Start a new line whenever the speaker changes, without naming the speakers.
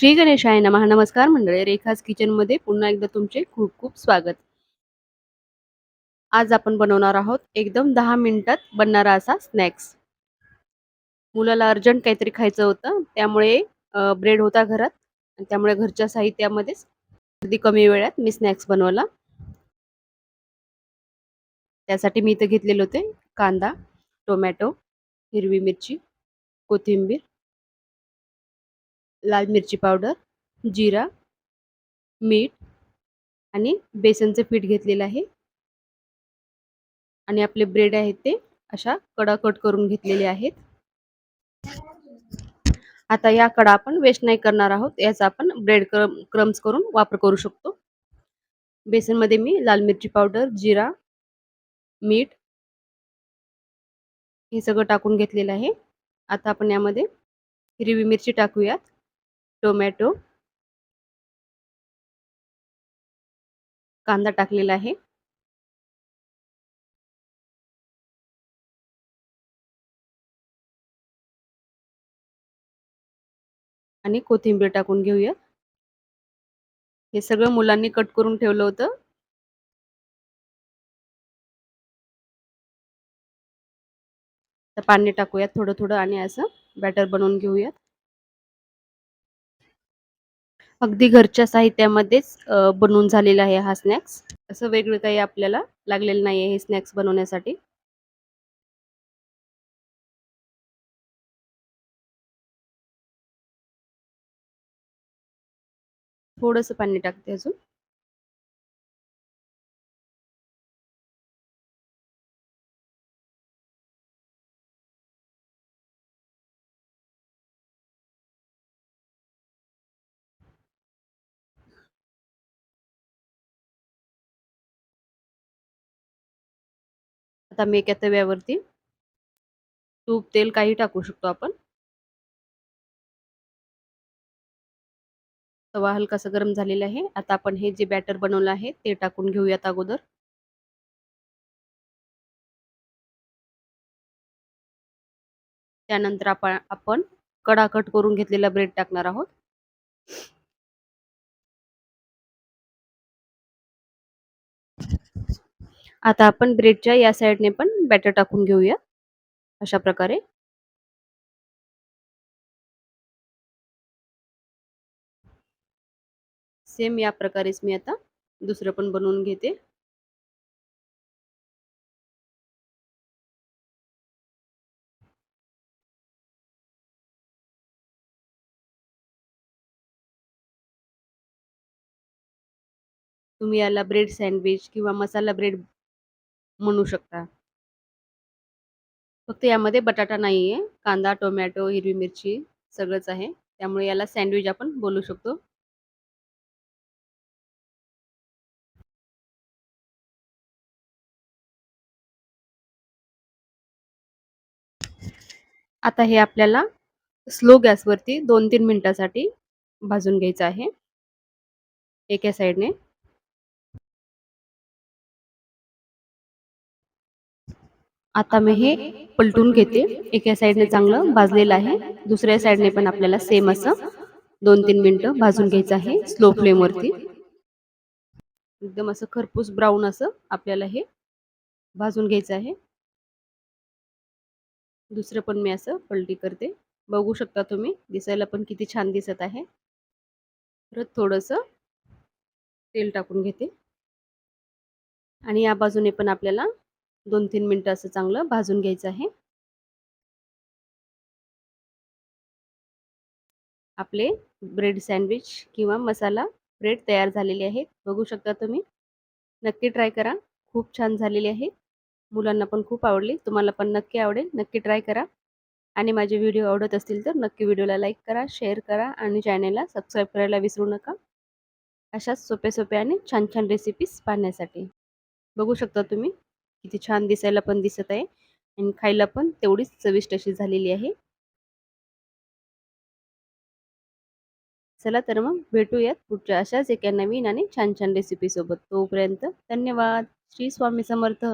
श्री गणेशाय नमः. नमस्कार मंडळी रेखाज किचनमध्ये पुन्हा एकदा तुमचे खूप खूप स्वागत. आज आपण बनवणार आहोत एकदम दहा मिनिटात बनणारा असा स्नॅक्स. मुलाला अर्जंट काहीतरी खायचं होतं त्यामुळे ब्रेड होता घरात. त्यामुळे घरच्या साहित्यामध्येच अगदी कमी वेळात मी स्नॅक्स बनवला. त्यासाठी मी इथं घेतलेले होते कांदा टोमॅटो हिरवी मिरची कोथिंबीर लाल मिरची पावडर जिरा मीठ आणि बेसनचं पीठ घेतलेलं आहे. आणि आपले ब्रेड आहेत ते अशा कडा कट करून घेतलेले आहेत. आता या कडा आपण वेस्ट नाही करणार आहोत याचा आपण ब्रेड क्रम क्रम्स करून वापर करू शकतो. बेसनमध्ये मी लाल मिरची पावडर जिरा मीठ हे सगळं टाकून घेतलेलं आहे. आता आपण यामध्ये हिरवी मिरची टाकूयात. टोमॅटो. कांदा टाकलेला आहे. आणि कोथिंबीर टाकून घेऊया. हे सगळं मुलांनी कट करून ठेवलं होतं. तर पाणी टाकूयात थोडं थोडं आणि असं बॅटर बनवून घेऊयात. अगदी घरच्या साहित्यामध्येच बनवून झालेला आहे हा स्नॅक्स असं वेगळं काही आपल्याला लागलेलं नाही आहे हे स्नॅक्स बनवण्यासाठी. थोडंसं पाणी टाकते अजून. आता मी एका तव्यावरती तूप तेल काही टाकू शकतो आपण. तवा हलकासा गरम झालेला आहे. आता आपण हे जे बॅटर बनवलं आहे ते टाकून घेऊयात अगोदर. त्यानंतर आपण आपण कडाकट करून घेतलेला ब्रेड टाकणार आहोत. आता आपण ब्रेडच्या या साईडने पण बॅटर टाकून घेऊया अशा प्रकारे. सेम या प्रकारेच मी आता दुसरं पण बनवून घेते. तुम्ही याला ब्रेड सँडविच किंवा मसाला ब्रेड म्हणू शकता. फक्त यामध्ये बटाटा नाही आहे कांदा टोमॅटो हिरवी मिरची सगळंच आहे. त्यामुळे याला सँडविच आपण बोलू शकतो. आता हे आपल्याला स्लो गॅसवरती दोन तीन मिनिटासाठी भाजून घ्यायचं आहे. एका साईडने. आता मी हे पलटून घेते. एका साईडने चांगलं भाजलेलं आहे. दुसऱ्या साईडने पण आपल्याला सेम असं दोन तीन मिनटं भाजून घ्यायचं आहे स्लो फ्लेमवरती एकदम असं खरपूस ब्राऊन असं आपल्याला हे भाजून घ्यायचं आहे. दुसरं पण मी असं पलटी करते. बघू शकता तुम्ही दिसायला पण किती छान दिसत आहे. परत थोडंसं तेल टाकून घेते. आणि या बाजूने पण आपल्याला दोन तीन मिनटं असं चांगलं भाजून घ्यायचं आहे. आपले ब्रेड सँडविच किंवा मसाला ब्रेड तयार झालेले आहेत. बघू शकता तुम्ही. नक्की ट्राय करा. खूप छान झालेले आहेत मुलांना पण खूप आवडली. तुम्हाला पण नक्की आवडेल. नक्की ट्राय करा. आणि माझे व्हिडिओ आवडत असतील तर नक्की व्हिडिओला लाईक करा शेअर करा आणि चॅनेलला सबस्क्राईब करायला विसरू नका. अशाच सोप्या सोप्या आणि छान छान रेसिपीज पाहण्यासाठी. बघू शकता तुम्ही. किती छान दिसायला पण दिसत आहे आणि खायला पण तेवढीच चविष्ट अशी झालेली आहे. चला तर मग भेटूयात पुढच्या अशाच एका नवीन आणि छान छान रेसिपी सोबत. तोपर्यंत धन्यवाद. श्री स्वामी समर्थ.